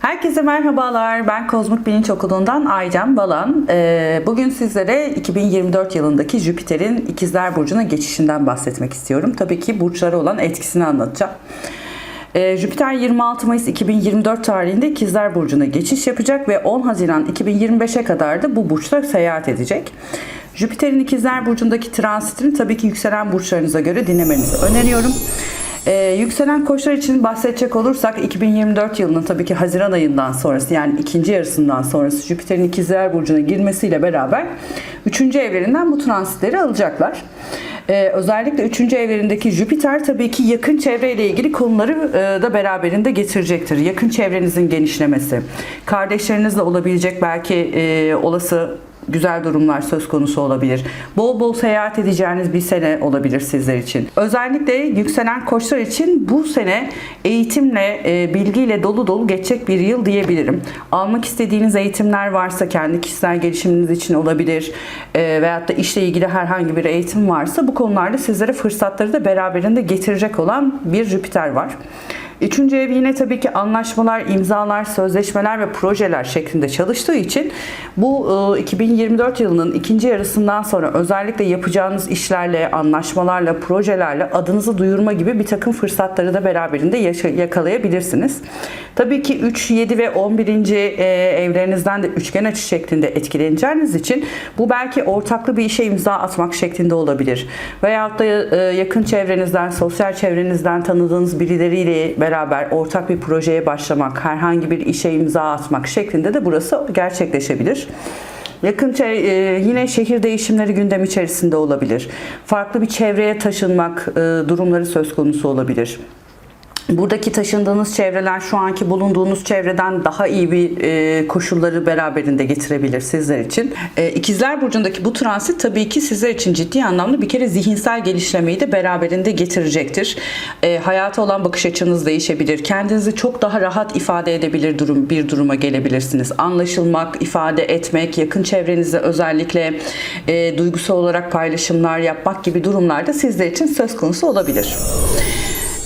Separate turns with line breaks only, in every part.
Herkese merhabalar. Ben Kozmik Bilinç Okulu'ndan Aycan Balan. Ee, Bugün sizlere 2024 yılındaki Jüpiter'in İkizler Burcu'na geçişinden bahsetmek istiyorum. Tabii ki burçlara olan etkisini anlatacağım. Ee, Jüpiter 26 Mayıs 2024 tarihinde İkizler Burcu'na geçiş yapacak ve 10 Haziran 2025'e kadar da bu burçta seyahat edecek. Jüpiter'in İkizler Burcu'ndaki transitini tabii ki yükselen burçlarınıza göre dinlemenizi öneriyorum. Ee, yükselen koçlar için bahsedecek olursak 2024 yılının tabii ki Haziran ayından sonrası yani ikinci yarısından sonrası Jüpiter'in ikizler burcuna girmesiyle beraber 3. evlerinden bu transitleri alacaklar. Ee, özellikle 3. evlerindeki Jüpiter tabii ki yakın çevreyle ilgili konuları e, da beraberinde getirecektir. Yakın çevrenizin genişlemesi, kardeşlerinizle olabilecek belki e, olası güzel durumlar söz konusu olabilir. Bol bol seyahat edeceğiniz bir sene olabilir sizler için. Özellikle yükselen koçlar için bu sene eğitimle, e, bilgiyle dolu dolu geçecek bir yıl diyebilirim. Almak istediğiniz eğitimler varsa kendi kişisel gelişiminiz için olabilir e, veyahut da işle ilgili herhangi bir eğitim varsa bu konularda sizlere fırsatları da beraberinde getirecek olan bir Jüpiter var. Üçüncü ev yine tabii ki anlaşmalar, imzalar, sözleşmeler ve projeler şeklinde çalıştığı için bu e, 2024 yılının ikinci yarısından sonra özellikle yapacağınız işlerle, anlaşmalarla, projelerle adınızı duyurma gibi bir takım fırsatları da beraberinde yakalayabilirsiniz. Tabii ki 3, 7 ve 11. e, evlerinizden de üçgen açı şeklinde etkileneceğiniz için bu belki ortaklı bir işe imza atmak şeklinde olabilir. Veyahut da e, yakın çevrenizden, sosyal çevrenizden tanıdığınız birileriyle beraber ortak bir projeye başlamak, herhangi bir işe imza atmak şeklinde de burası gerçekleşebilir. Yakın e, yine şehir değişimleri gündem içerisinde olabilir. Farklı bir çevreye taşınmak e, durumları söz konusu olabilir. Buradaki taşındığınız çevreler şu anki bulunduğunuz çevreden daha iyi bir e, koşulları beraberinde getirebilir sizler için. E, İkizler Burcu'ndaki bu transit tabii ki sizler için ciddi anlamda bir kere zihinsel gelişlemeyi de beraberinde getirecektir. E, hayata olan bakış açınız değişebilir. Kendinizi çok daha rahat ifade edebilir durum bir duruma gelebilirsiniz. Anlaşılmak, ifade etmek, yakın çevrenizde özellikle e, duygusal olarak paylaşımlar yapmak gibi durumlarda sizler için söz konusu olabilir.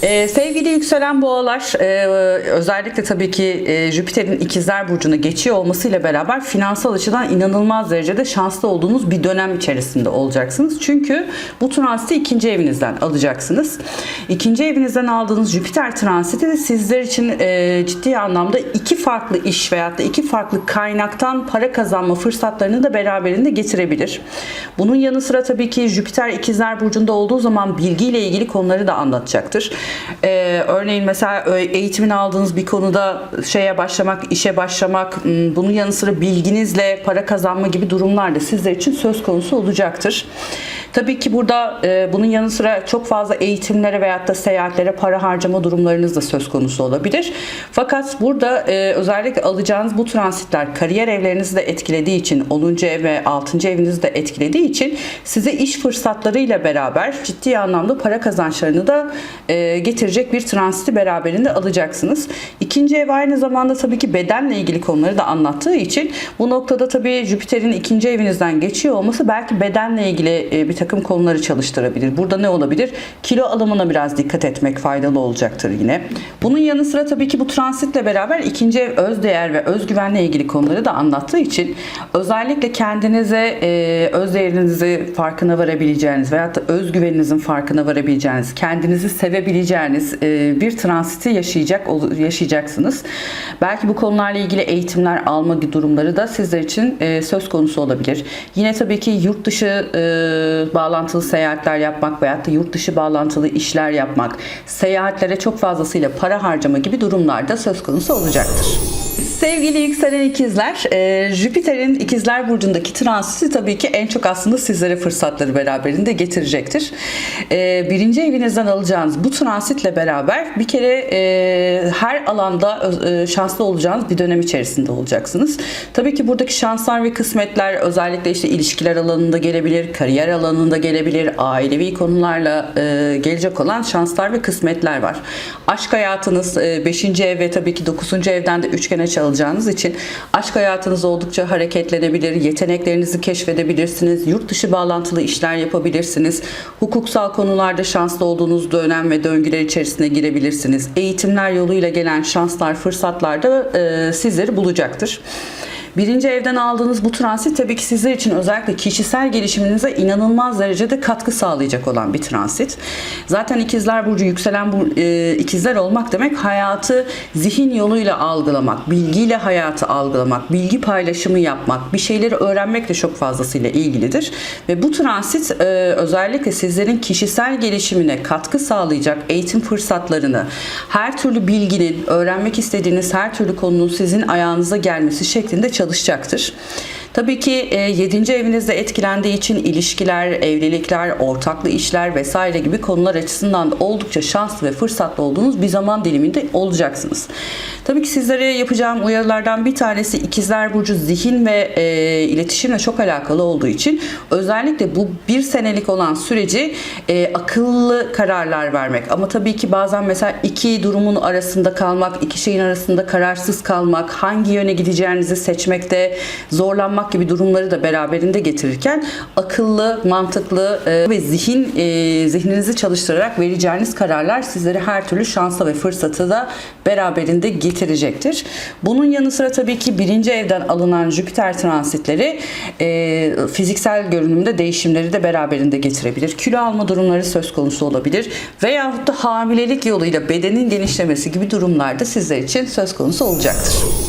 Ee, sevgili yükselen boğalar e, özellikle tabii ki e, Jüpiter'in ikizler burcuna geçiyor olmasıyla beraber finansal açıdan inanılmaz derecede şanslı olduğunuz bir dönem içerisinde olacaksınız. Çünkü bu transiti ikinci evinizden alacaksınız. İkinci evinizden aldığınız Jüpiter transiti de sizler için e, ciddi anlamda iki farklı iş veyahut da iki farklı kaynaktan para kazanma fırsatlarını da beraberinde getirebilir. Bunun yanı sıra tabii ki Jüpiter ikizler burcunda olduğu zaman bilgiyle ilgili konuları da anlatacaktır. Ee, örneğin mesela eğitimini aldığınız bir konuda şeye başlamak, işe başlamak, bunun yanı sıra bilginizle para kazanma gibi durumlar da sizler için söz konusu olacaktır. Tabii ki burada e, bunun yanı sıra çok fazla eğitimlere veyahut da seyahatlere para harcama durumlarınız da söz konusu olabilir. Fakat burada e, özellikle alacağınız bu transitler kariyer evlerinizi de etkilediği için 10. ev ve 6. evinizi de etkilediği için size iş fırsatlarıyla beraber ciddi anlamda para kazançlarını da e, getirecek bir transiti beraberinde alacaksınız. İkinci ev aynı zamanda tabii ki bedenle ilgili konuları da anlattığı için bu noktada tabii Jüpiter'in ikinci evinizden geçiyor olması belki bedenle ilgili e, bir takım konuları çalıştırabilir. Burada ne olabilir? Kilo alımına biraz dikkat etmek faydalı olacaktır yine. Bunun yanı sıra tabii ki bu transitle beraber ikinci ev öz değer ve özgüvenle ilgili konuları da anlattığı için özellikle kendinize e, öz değerinizi farkına varabileceğiniz veyahut da özgüveninizin farkına varabileceğiniz, kendinizi sevebileceğiniz e, bir transiti yaşayacak yaşayacaksınız. Belki bu konularla ilgili eğitimler alma durumları da sizler için e, söz konusu olabilir. Yine tabii ki yurt dışı e, bağlantılı seyahatler yapmak veyahut da yurt dışı bağlantılı işler yapmak, seyahatlere çok fazlasıyla para harcama gibi durumlar da söz konusu olacaktır. Sevgili yükselen ikizler, Jüpiter'in ikizler burcundaki transiti tabii ki en çok aslında sizlere fırsatları beraberinde getirecektir. Birinci evinizden alacağınız bu transitle beraber bir kere e, her alanda e, şanslı olacağınız bir dönem içerisinde olacaksınız. Tabii ki buradaki şanslar ve kısmetler özellikle işte ilişkiler alanında gelebilir, kariyer alanında gelebilir, ailevi konularla e, gelecek olan şanslar ve kısmetler var. Aşk hayatınız 5. ev ve tabii ki 9. evden de üçgen üzerine çalışacağınız için aşk hayatınız oldukça hareketlenebilir, yeteneklerinizi keşfedebilirsiniz, yurt dışı bağlantılı işler yapabilirsiniz, hukuksal konularda şanslı olduğunuz dönem ve döngüler içerisine girebilirsiniz. Eğitimler yoluyla gelen şanslar, fırsatlar da e, sizleri bulacaktır. Birinci evden aldığınız bu transit tabii ki sizler için özellikle kişisel gelişiminize inanılmaz derecede katkı sağlayacak olan bir transit. Zaten ikizler burcu yükselen bu e, ikizler olmak demek hayatı zihin yoluyla algılamak, bilgiyle hayatı algılamak, bilgi paylaşımı yapmak, bir şeyleri öğrenmek de çok fazlasıyla ilgilidir. Ve bu transit e, özellikle sizlerin kişisel gelişimine katkı sağlayacak eğitim fırsatlarını, her türlü bilginin, öğrenmek istediğiniz her türlü konunun sizin ayağınıza gelmesi şeklinde çalışacaktır çalışacaktır. Tabii ki 7. evinizde etkilendiği için ilişkiler, evlilikler, ortaklı işler vesaire gibi konular açısından da oldukça şanslı ve fırsatlı olduğunuz bir zaman diliminde olacaksınız. Tabii ki sizlere yapacağım uyarılardan bir tanesi ikizler burcu zihin ve e, iletişimle çok alakalı olduğu için özellikle bu bir senelik olan süreci e, akıllı kararlar vermek. Ama tabii ki bazen mesela iki durumun arasında kalmak, iki şeyin arasında kararsız kalmak, hangi yöne gideceğinizi seçmekte zorlanmak gibi durumları da beraberinde getirirken akıllı, mantıklı e, ve zihin e, zihninizi çalıştırarak vereceğiniz kararlar sizlere her türlü şansa ve fırsatı da beraberinde getirecektir. Bunun yanı sıra tabii ki birinci evden alınan Jüpiter transitleri e, fiziksel görünümde değişimleri de beraberinde getirebilir. Kilo alma durumları söz konusu olabilir veyahut da hamilelik yoluyla bedenin genişlemesi gibi durumlarda sizler için söz konusu olacaktır.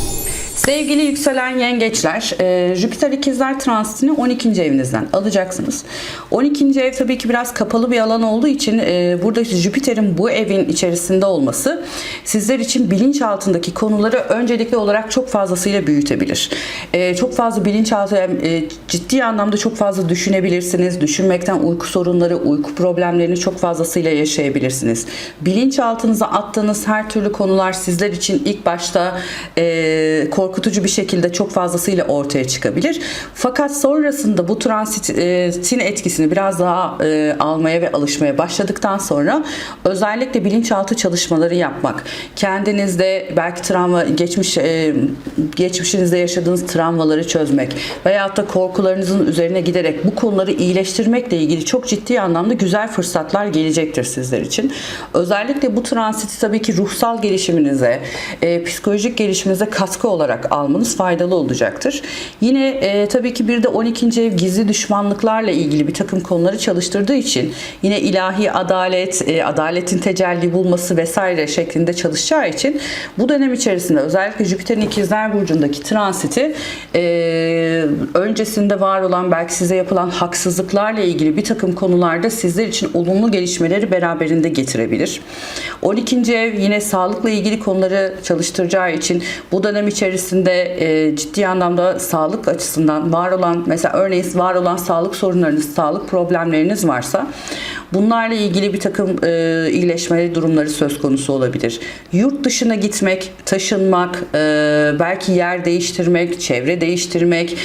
Sevgili yükselen yengeçler, e, Jüpiter ikizler transitini 12. evinizden alacaksınız. 12. ev tabii ki biraz kapalı bir alan olduğu için e, burada Jüpiter'in bu evin içerisinde olması sizler için bilinçaltındaki konuları öncelikli olarak çok fazlasıyla büyütebilir. E, çok fazla bilinçaltı, e, ciddi anlamda çok fazla düşünebilirsiniz. Düşünmekten uyku sorunları, uyku problemlerini çok fazlasıyla yaşayabilirsiniz. Bilinçaltınıza attığınız her türlü konular sizler için ilk başta e, korkutucu bir şekilde çok fazlasıyla ortaya çıkabilir. Fakat sonrasında bu transitin etkisini biraz daha e, almaya ve alışmaya başladıktan sonra özellikle bilinçaltı çalışmaları yapmak, kendinizde belki travma geçmiş e, geçmişinizde yaşadığınız travmaları çözmek veyahut da korkularınızın üzerine giderek bu konuları iyileştirmekle ilgili çok ciddi anlamda güzel fırsatlar gelecektir sizler için. Özellikle bu transiti tabii ki ruhsal gelişiminize, e, psikolojik gelişiminize katkı olarak almanız faydalı olacaktır. Yine e, tabii ki bir de 12. ev gizli düşmanlıklarla ilgili bir takım konuları çalıştırdığı için yine ilahi adalet, e, adaletin tecelli bulması vesaire şeklinde çalışacağı için bu dönem içerisinde özellikle Jüpiter'in ikizler burcundaki transiti e, öncesinde var olan belki size yapılan haksızlıklarla ilgili bir takım konularda sizler için olumlu gelişmeleri beraberinde getirebilir. 12. ev yine sağlıkla ilgili konuları çalıştıracağı için bu dönem içerisinde e, ciddi anlamda sağlık açısından var olan mesela örneğin var olan sağlık sorunlarınız, sağlık problemleriniz varsa bunlarla ilgili bir takım e, iyileşme durumları söz konusu olabilir. Yurt dışına gitmek, taşınmak, e, belki yer değiştirmek, çevre değiştirmek,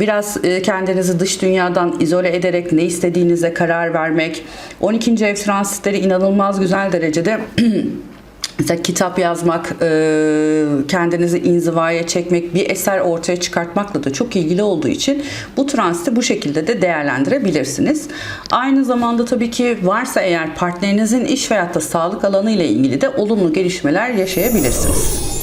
biraz e, kendinizi dış dünyadan izole ederek ne istediğinize karar vermek. 12. ev transitleri inanılmaz güzel derecede Mesela kitap yazmak, e, kendinizi inzivaya çekmek, bir eser ortaya çıkartmakla da çok ilgili olduğu için bu transiti bu şekilde de değerlendirebilirsiniz. Aynı zamanda tabii ki varsa eğer partnerinizin iş veyahut da sağlık alanı ile ilgili de olumlu gelişmeler yaşayabilirsiniz.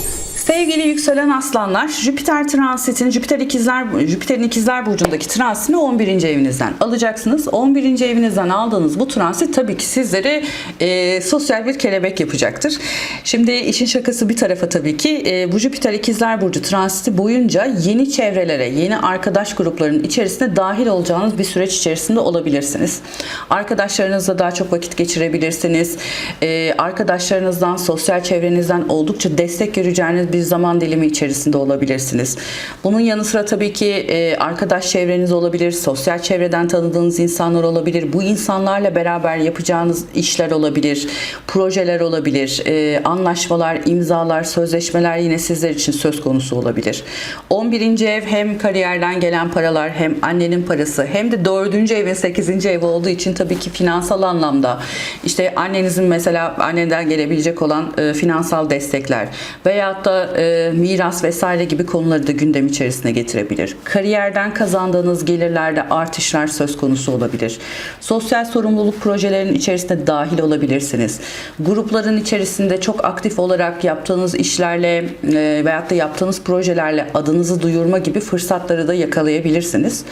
Sevgili yükselen aslanlar, Jüpiter transitini, Jüpiter ikizler, Jüpiter'in ikizler burcundaki transitini 11. evinizden alacaksınız. 11. evinizden aldığınız bu transit tabii ki sizleri e, sosyal bir kelebek yapacaktır. Şimdi işin şakası bir tarafa tabii ki e, bu Jüpiter ikizler burcu transiti boyunca yeni çevrelere, yeni arkadaş gruplarının içerisine dahil olacağınız bir süreç içerisinde olabilirsiniz. Arkadaşlarınızla daha çok vakit geçirebilirsiniz. E, arkadaşlarınızdan, sosyal çevrenizden oldukça destek göreceğiniz bir zaman dilimi içerisinde olabilirsiniz. Bunun yanı sıra tabii ki e, arkadaş çevreniz olabilir, sosyal çevreden tanıdığınız insanlar olabilir. Bu insanlarla beraber yapacağınız işler olabilir, projeler olabilir, e, anlaşmalar, imzalar, sözleşmeler yine sizler için söz konusu olabilir. 11. ev hem kariyerden gelen paralar hem annenin parası hem de 4. evin 8. ev olduğu için tabii ki finansal anlamda işte annenizin mesela anneden gelebilecek olan e, finansal destekler veyahut da e, miras vesaire gibi konuları da gündem içerisine getirebilir. Kariyerden kazandığınız gelirlerde artışlar söz konusu olabilir. Sosyal sorumluluk projelerinin içerisine dahil olabilirsiniz. Grupların içerisinde çok aktif olarak yaptığınız işlerle e, veyahut da yaptığınız projelerle adınızı duyurma gibi fırsatları da yakalayabilirsiniz.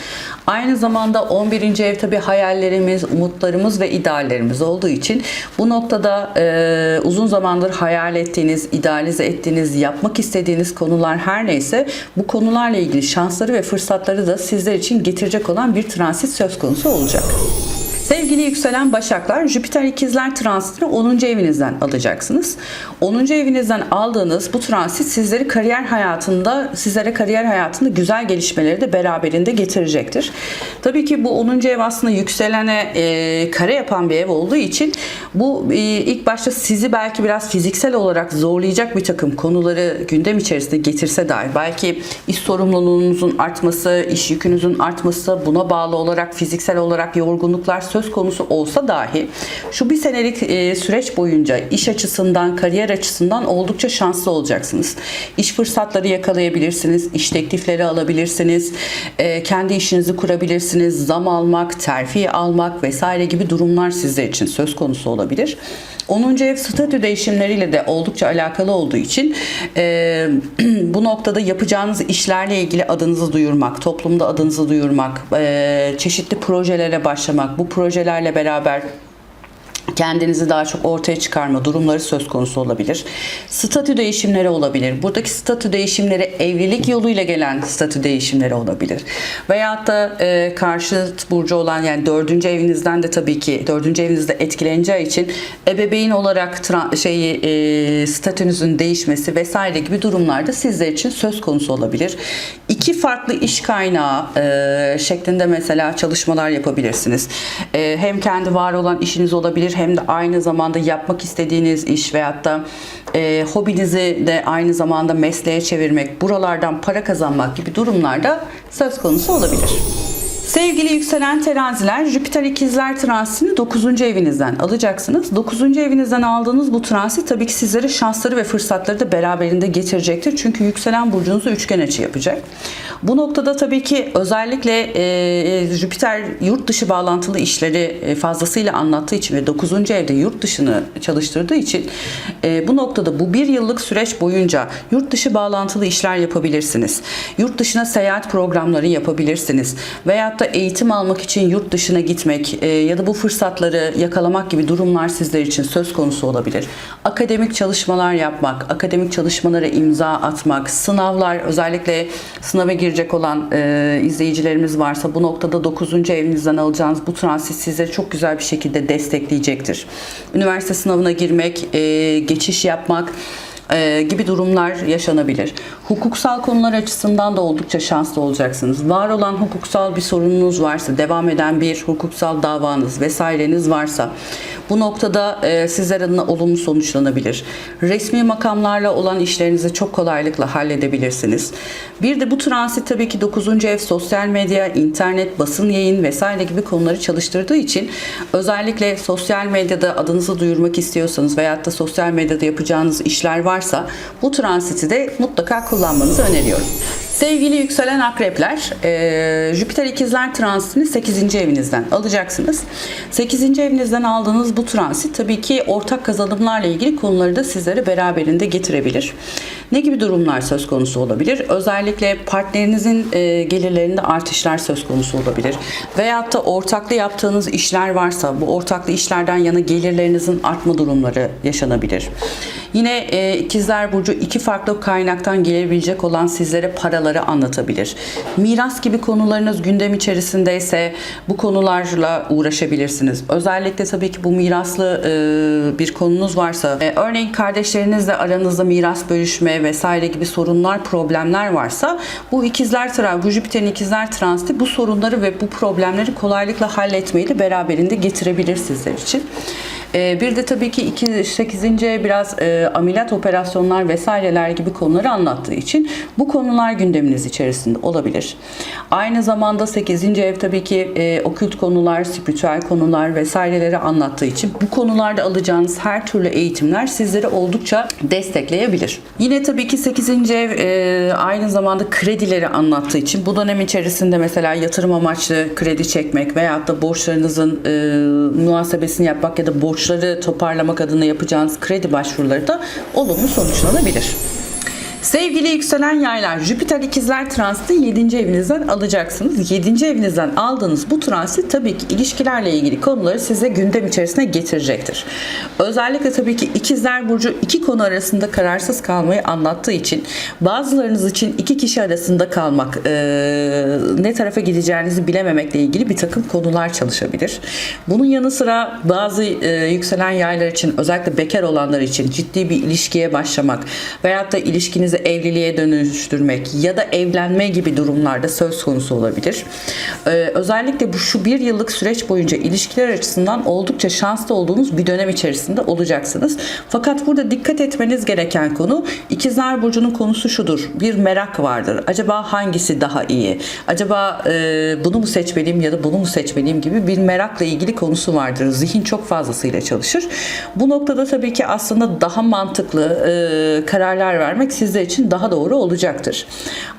Aynı zamanda 11. ev tabi hayallerimiz, umutlarımız ve ideallerimiz olduğu için bu noktada e, uzun zamandır hayal ettiğiniz, idealize ettiğiniz, yapmak istediğiniz konular her neyse bu konularla ilgili şansları ve fırsatları da sizler için getirecek olan bir transit söz konusu olacak. Sevgili yükselen başaklar, Jüpiter ikizler transitini 10. evinizden alacaksınız. 10. evinizden aldığınız bu transit sizleri kariyer hayatında, sizlere kariyer hayatında güzel gelişmeleri de beraberinde getirecektir. Tabii ki bu 10. ev aslında yükselene e, kare yapan bir ev olduğu için bu e, ilk başta sizi belki biraz fiziksel olarak zorlayacak bir takım konuları gündem içerisinde getirse dahi belki iş sorumluluğunuzun artması, iş yükünüzün artması, buna bağlı olarak fiziksel olarak yorgunluklar söz konusu olsa dahi şu bir senelik e, süreç boyunca iş açısından, kariyer açısından oldukça şanslı olacaksınız. İş fırsatları yakalayabilirsiniz, iş teklifleri alabilirsiniz, e, kendi işinizi kurabilirsiniz, zam almak, terfi almak vesaire gibi durumlar sizler için söz konusu olabilir. 10. ev statü değişimleriyle de oldukça alakalı olduğu için e, bu noktada yapacağınız işlerle ilgili adınızı duyurmak, toplumda adınızı duyurmak, e, çeşitli projelere başlamak, bu projelerle beraber kendinizi daha çok ortaya çıkarma durumları söz konusu olabilir. Statü değişimleri olabilir. Buradaki statü değişimleri evlilik yoluyla gelen statü değişimleri olabilir. Veyahut da e, karşıt burcu olan yani dördüncü evinizden de tabii ki dördüncü evinizde etkileneceği için ebeveyn olarak şeyi e, statünüzün değişmesi vesaire gibi durumlarda sizler için söz konusu olabilir. İki farklı iş kaynağı e, şeklinde mesela çalışmalar yapabilirsiniz. E, hem kendi var olan işiniz olabilir hem de aynı zamanda yapmak istediğiniz iş veyahut da e, hobinizi de aynı zamanda mesleğe çevirmek, buralardan para kazanmak gibi durumlarda söz konusu olabilir. Sevgili yükselen teraziler, Jüpiter ikizler transitini 9. evinizden alacaksınız. 9. evinizden aldığınız bu transit tabii ki sizlere şansları ve fırsatları da beraberinde getirecektir. Çünkü yükselen burcunuzu üçgen açı yapacak. Bu noktada tabii ki özellikle e, Jüpiter yurt dışı bağlantılı işleri e, fazlasıyla anlattığı için ve 9. evde yurt dışını çalıştırdığı için e, bu noktada bu bir yıllık süreç boyunca yurt dışı bağlantılı işler yapabilirsiniz. Yurt dışına seyahat programları yapabilirsiniz. Veyahut da eğitim almak için yurt dışına gitmek e, ya da bu fırsatları yakalamak gibi durumlar sizler için söz konusu olabilir. Akademik çalışmalar yapmak, akademik çalışmalara imza atmak, sınavlar özellikle sınava girecek olan e, izleyicilerimiz varsa bu noktada 9. evinizden alacağınız bu transit sizleri çok güzel bir şekilde destekleyecektir. Üniversite sınavına girmek, e, geçiş yapmak, e, gibi durumlar yaşanabilir. Hukuksal konular açısından da oldukça şanslı olacaksınız. Var olan hukuksal bir sorununuz varsa, devam eden bir hukuksal davanız vesaireniz varsa bu noktada e, sizler adına olumlu sonuçlanabilir. Resmi makamlarla olan işlerinizi çok kolaylıkla halledebilirsiniz. Bir de bu transit tabii ki 9. ev sosyal medya, internet, basın yayın vesaire gibi konuları çalıştırdığı için özellikle sosyal medyada adınızı duyurmak istiyorsanız veyahut da sosyal medyada yapacağınız işler varsa bu transiti de mutlaka kullanmanızı öneriyorum. Sevgili yükselen akrepler, e, Jüpiter ikizler transitini 8. evinizden alacaksınız. 8. evinizden aldığınız bu transit tabii ki ortak kazanımlarla ilgili konuları da sizlere beraberinde getirebilir. Ne gibi durumlar söz konusu olabilir? Özellikle partnerinizin e, gelirlerinde artışlar söz konusu olabilir. Veyahut da ortaklı yaptığınız işler varsa bu ortaklı işlerden yana gelirlerinizin artma durumları yaşanabilir. Yine e, ikizler burcu iki farklı kaynaktan gelebilecek olan sizlere paraları anlatabilir. Miras gibi konularınız gündem içerisindeyse bu konularla uğraşabilirsiniz. Özellikle tabii ki bu miraslı e, bir konunuz varsa, e, örneğin kardeşlerinizle aranızda miras bölüşme vesaire gibi sorunlar, problemler varsa bu ikizler tarafı, bu Jüpiter'in ikizler transiti bu sorunları ve bu problemleri kolaylıkla halletmeyi de beraberinde getirebilir sizler için. E, bir de tabii ki 2, 8. ev biraz e, ameliyat operasyonlar vesaireler gibi konuları anlattığı için bu konular gündeminiz içerisinde olabilir. Aynı zamanda 8. ev tabii ki e, okült konular, spiritüel konular vesaireleri anlattığı için bu konularda alacağınız her türlü eğitimler sizleri oldukça destekleyebilir. Yine tabii ki 8. ev e, aynı zamanda kredileri anlattığı için bu dönem içerisinde mesela yatırım amaçlı kredi çekmek veyahut da borçlarınızın muhasebesini yapmak ya da borçları toparlamak adına yapacağınız kredi başvuruları da olumlu sonuçlanabilir. Sevgili yükselen yaylar, Jüpiter ikizler transiti 7. evinizden alacaksınız. 7. evinizden aldığınız bu transit tabii ki ilişkilerle ilgili konuları size gündem içerisine getirecektir. Özellikle tabii ki ikizler burcu iki konu arasında kararsız kalmayı anlattığı için bazılarınız için iki kişi arasında kalmak, e, ne tarafa gideceğinizi bilememekle ilgili bir takım konular çalışabilir. Bunun yanı sıra bazı e, yükselen yaylar için özellikle bekar olanlar için ciddi bir ilişkiye başlamak veyahut da ilişkinizi evliliğe dönüştürmek ya da evlenme gibi durumlarda söz konusu olabilir. Ee, özellikle bu şu bir yıllık süreç boyunca ilişkiler açısından oldukça şanslı olduğunuz bir dönem içerisinde olacaksınız. Fakat burada dikkat etmeniz gereken konu ikizler burcunun konusu şudur. Bir merak vardır. Acaba hangisi daha iyi? Acaba e, bunu mu seçmeliyim ya da bunu mu seçmeliyim gibi bir merakla ilgili konusu vardır. Zihin çok fazlasıyla çalışır. Bu noktada tabii ki aslında daha mantıklı e, kararlar vermek sizler için daha doğru olacaktır.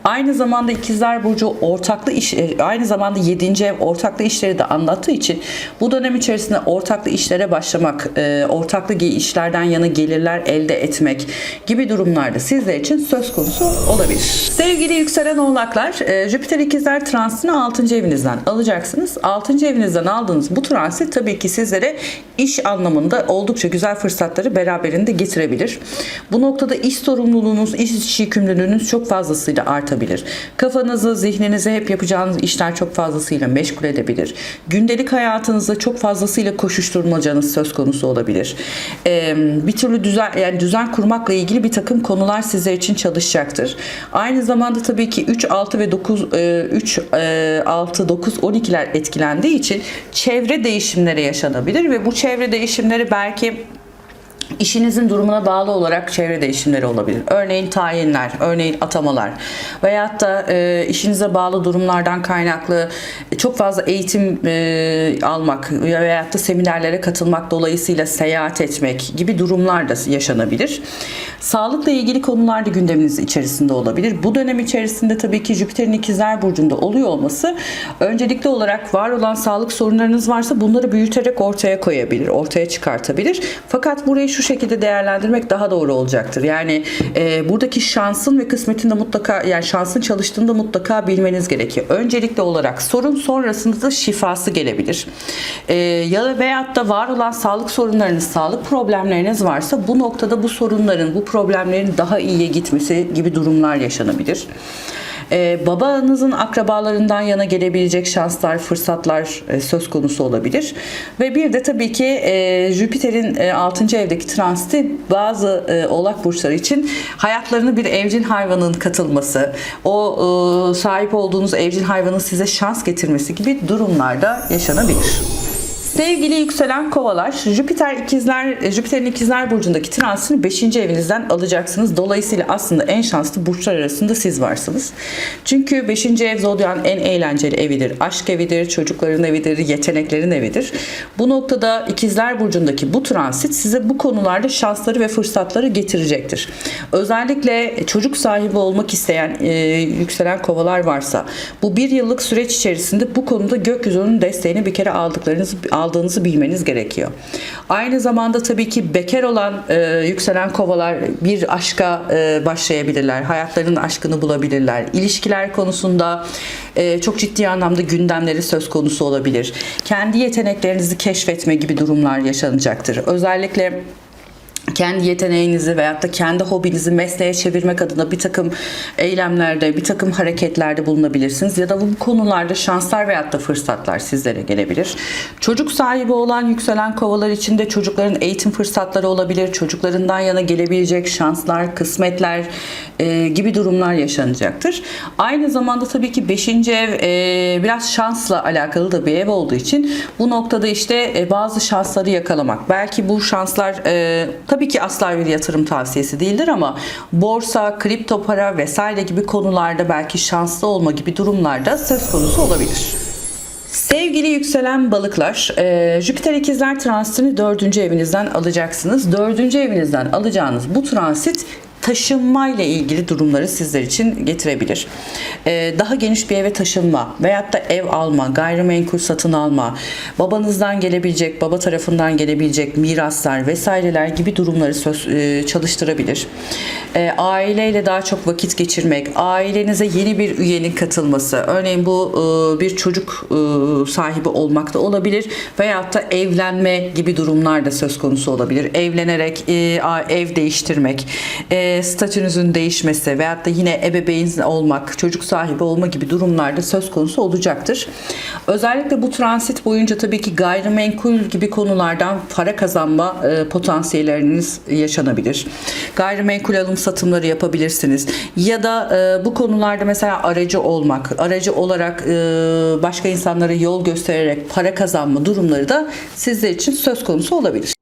Aynı zamanda ikizler burcu ortaklı iş e, aynı zamanda 7. ev ortaklı işleri de anlattığı için bu dönem içerisinde ortaklı işlere başlamak, e, ortaklı işlerden yana gelirler elde etmek gibi durumlarda sizler için söz konusu olabilir. Sevgili yükselen oğlaklar, e, Jüpiter ikizler transitini 6. evinizden alacaksınız. 6. evinizden aldığınız bu transit tabii ki sizlere iş anlamında oldukça güzel fırsatları beraberinde getirebilir. Bu noktada iş sorumluluğunuz, iş yükümlülüğünüz çok fazlasıyla artabilir. Kafanızı, zihninizi hep yapacağınız işler çok fazlasıyla meşgul edebilir. Gündelik hayatınızda çok fazlasıyla koşuşturmacanız söz konusu olabilir. Ee, bir türlü düzen yani düzen kurmakla ilgili bir takım konular sizler için çalışacaktır. Aynı zamanda tabii ki 3, 6 ve 9 e, 3, e, 6, 9, 12'ler etkilendiği için çevre değişimleri yaşanabilir ve bu çevre değişimleri belki İşinizin durumuna bağlı olarak çevre değişimleri olabilir. Örneğin tayinler, örneğin atamalar veyahut da e, işinize bağlı durumlardan kaynaklı çok fazla eğitim e, almak veyahut da seminerlere katılmak dolayısıyla seyahat etmek gibi durumlar da yaşanabilir. Sağlıkla ilgili konular da gündeminiz içerisinde olabilir. Bu dönem içerisinde tabii ki Jüpiter'in ikizler burcunda oluyor olması öncelikli olarak var olan sağlık sorunlarınız varsa bunları büyüterek ortaya koyabilir, ortaya çıkartabilir. Fakat burayı şu şekilde değerlendirmek daha doğru olacaktır. Yani e, buradaki şansın ve kısmetin de mutlaka yani şansın çalıştığında mutlaka bilmeniz gerekiyor. Öncelikli olarak sorun sonrasında da şifası gelebilir. E, ya da veyahut da var olan sağlık sorunlarınız, sağlık problemleriniz varsa bu noktada bu sorunların, bu problemlerin daha iyiye gitmesi gibi durumlar yaşanabilir. Ee, babanızın akrabalarından yana gelebilecek şanslar, fırsatlar e, söz konusu olabilir. Ve bir de tabii ki e, Jüpiter'in e, 6. evdeki transiti bazı e, oğlak burçları için hayatlarına bir evcil hayvanın katılması, o e, sahip olduğunuz evcil hayvanın size şans getirmesi gibi durumlarda yaşanabilir. Sevgili yükselen kovalar, Jüpiter ikizler, Jüpiter'in ikizler burcundaki transitini 5. evinizden alacaksınız. Dolayısıyla aslında en şanslı burçlar arasında siz varsınız. Çünkü 5. ev zodyanın en eğlenceli evidir. Aşk evidir, çocukların evidir, yeteneklerin evidir. Bu noktada ikizler burcundaki bu transit size bu konularda şansları ve fırsatları getirecektir. Özellikle çocuk sahibi olmak isteyen e, yükselen kovalar varsa bu bir yıllık süreç içerisinde bu konuda gökyüzünün desteğini bir kere aldıklarınızı aldığınızı bilmeniz gerekiyor. Aynı zamanda tabii ki bekar olan e, yükselen kovalar bir aşka e, başlayabilirler. Hayatlarının aşkını bulabilirler. İlişkiler konusunda e, çok ciddi anlamda gündemleri söz konusu olabilir. Kendi yeteneklerinizi keşfetme gibi durumlar yaşanacaktır. Özellikle kendi yeteneğinizi veyahut da kendi hobinizi mesleğe çevirmek adına bir takım eylemlerde, bir takım hareketlerde bulunabilirsiniz. Ya da bu konularda şanslar veyahut da fırsatlar sizlere gelebilir. Çocuk sahibi olan yükselen kovalar için de çocukların eğitim fırsatları olabilir. Çocuklarından yana gelebilecek şanslar, kısmetler e, gibi durumlar yaşanacaktır. Aynı zamanda tabii ki 5. ev e, biraz şansla alakalı da bir ev olduğu için bu noktada işte e, bazı şansları yakalamak. Belki bu şanslar e, tabii ki asla bir yatırım tavsiyesi değildir ama borsa, kripto para vesaire gibi konularda belki şanslı olma gibi durumlarda söz konusu olabilir. Sevgili yükselen balıklar, e, Jüpiter ikizler transitini dördüncü evinizden alacaksınız. Dördüncü evinizden alacağınız bu transit taşınmayla ilgili durumları sizler için getirebilir. E, daha geniş bir eve taşınma veyahut da ev alma, gayrimenkul satın alma, babanızdan gelebilecek, baba tarafından gelebilecek miraslar vesaireler gibi durumları söz, e, çalıştırabilir. E, aileyle daha çok vakit geçirmek, ailenize yeni bir üyenin katılması, örneğin bu e, bir çocuk e, sahibi olmak da olabilir veyahut da evlenme gibi durumlar da söz konusu olabilir. Evlenerek e, ev değiştirmek, statünüzün değişmesi veyahut da yine ebeveyn olmak, çocuk sahibi olma gibi durumlarda söz konusu olacaktır. Özellikle bu transit boyunca tabii ki gayrimenkul gibi konulardan para kazanma e, potansiyelleriniz yaşanabilir. Gayrimenkul alım satımları yapabilirsiniz. Ya da e, bu konularda mesela aracı olmak, aracı olarak e, başka insanlara yol göstererek para kazanma durumları da sizler için söz konusu olabilir.